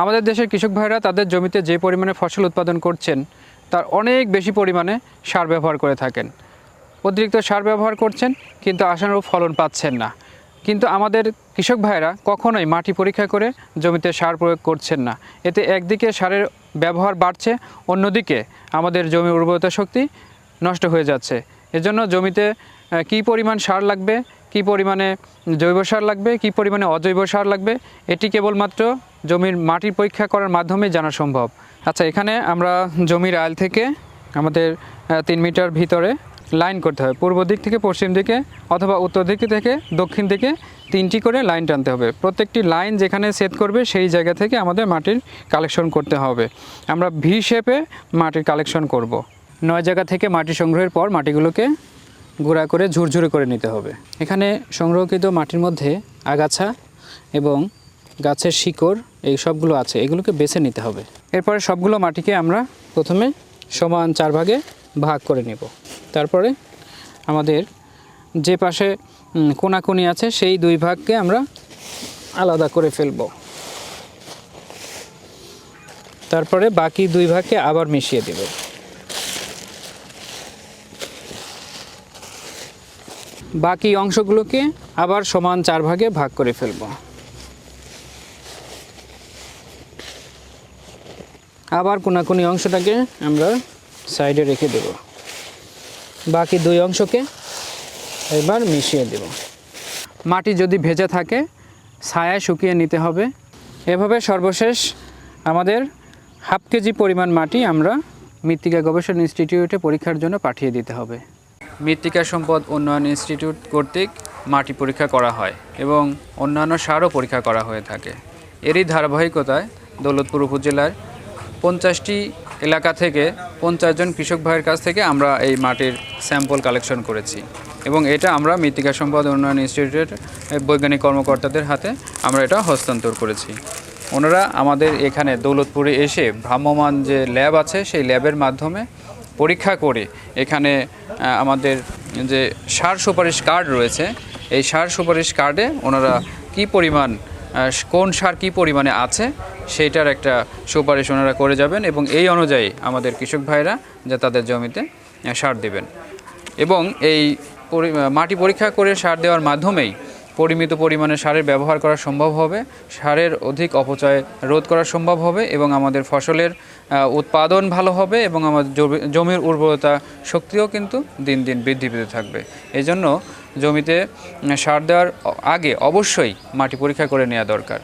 আমাদের দেশের কৃষক ভাইরা তাদের জমিতে যে পরিমাণে ফসল উৎপাদন করছেন, তার অনেক বেশি পরিমাণে সার ব্যবহার করে থাকেন। অতিরিক্ত সার ব্যবহার করছেন, কিন্তু আশানুরূপ ফলন পাচ্ছেন না। কিন্তু আমাদের কৃষক ভাইরা কখনোই মাটি পরীক্ষা করে জমিতে সার প্রয়োগ করছেন না। এতে একদিকে সারের ব্যবহার বাড়ছে, অন্যদিকে আমাদের জমির উর্বরতা শক্তি নষ্ট হয়ে যাচ্ছে। এজন্য জমিতে কী পরিমাণ সার লাগবে কী পরিমাণে জৈব সার লাগবে, কী পরিমাণে অজৈব সার লাগবে, এটি কেবলমাত্র জমির মাটির পরীক্ষা করার মাধ্যমে জানা সম্ভব। আচ্ছা এখানে আমরা জমির আয়ল থেকে আমাদের তিন মিটার ভিতরে লাইন করতে হবে। পূর্ব দিক থেকে পশ্চিম দিকে অথবা উত্তর দিক থেকে দক্ষিণ দিকে তিনটি করে লাইন টানতে হবে। প্রত্যেকটি লাইন যেখানে সেট করবে, সেই জায়গা থেকে আমাদের মাটির কালেকশন করতে হবে। আমরা ভি শেপে মাটির কালেকশন করব। নয় জায়গা থেকে মাটি সংগ্রহের পর মাটিগুলোকে গুঁড়া করে ঝুরঝুরে করে নিতে হবে। এখানে সংগ্রহকৃত মাটির মধ্যে আগাছা এবং গাছের শিকড়, এই সবগুলো আছে, এগুলোকে বেছে নিতে হবে। এরপরে সবগুলো মাটিকে আমরা প্রথমে সমান চার ভাগে ভাগ করে নেব। তারপরে আমাদের যে পাশে কোনাকুনি আছে, সেই দুই ভাগকে আমরা আলাদা করে ফেলব। তারপরে বাকি দুই ভাগকে আবার মিশিয়ে দেব। বাকি অংশগুলোকে আবার সমান চার ভাগে ভাগ করে ফেলব। আবার কোনাকুনি অংশটাকে আমরা সাইডে রেখে দেব। বাকি দুই অংশকে এবার মিশিয়ে দেব। মাটি যদি ভেজা থাকে, ছায়ায় শুকিয়ে নিতে হবে। এভাবে সর্বশেষ আমাদের হাফ কেজি পরিমাণ মাটি আমরা মৃত্তিকা গবেষণা ইনস্টিটিউটে পরীক্ষার জন্য পাঠিয়ে দিতে হবে। মৃত্তিকা সম্পদ উন্নয়ন ইনস্টিটিউট কর্তৃক মাটি পরীক্ষা করা হয় এবং অন্যান্য সারও পরীক্ষা করা হয়ে থাকে। এরই ধারাবাহিকতায় দৌলতপুর উপজেলার পঞ্চাশটি এলাকা থেকে পঞ্চাশ জন কৃষক ভাইয়ের কাছ থেকে আমরা এই মাটির স্যাম্পল কালেকশন করেছি এবং এটা আমরা মৃত্তিকা সম্পদ উন্নয়ন ইনস্টিটিউটের বৈজ্ঞানিক কর্মকর্তাদের হাতে আমরা এটা হস্তান্তর করেছি। ওনারা আমাদের এখানে দৌলতপুরে এসে ভ্রাম্যমান যে ল্যাব আছে, সেই ল্যাবের মাধ্যমে পরীক্ষা করে এখানে আমাদের যে সার সুপারিশ কার্ড রয়েছে, এই সার সুপারিশ কার্ডে ওনারা কি পরিমাণ কোন সার কি পরিমাণে আছে, সেইটার একটা সুপারিশ ওনারা করে যাবেন এবং এই অনুযায়ী আমাদের কৃষক ভাইরা যে তাদের জমিতে সার দেবেন। এবং এই মাটি পরীক্ষা করে সার দেওয়ার মাধ্যমেই পরিমিত পরিমাণে সারের ব্যবহার করা সম্ভব হবে, সারের অধিক অপচয় রোধ করা সম্ভব হবে এবং আমাদের ফসলের উৎপাদন ভালো হবে এবং আমাদের জমি- জমির উর্বরতা শক্তিও কিন্তু দিন দিন বৃদ্ধি পেতে থাকবে। এই জন্য জমিতে সার দেওয়ার আগে অবশ্যই মাটি পরীক্ষা করে নেওয়া দরকার।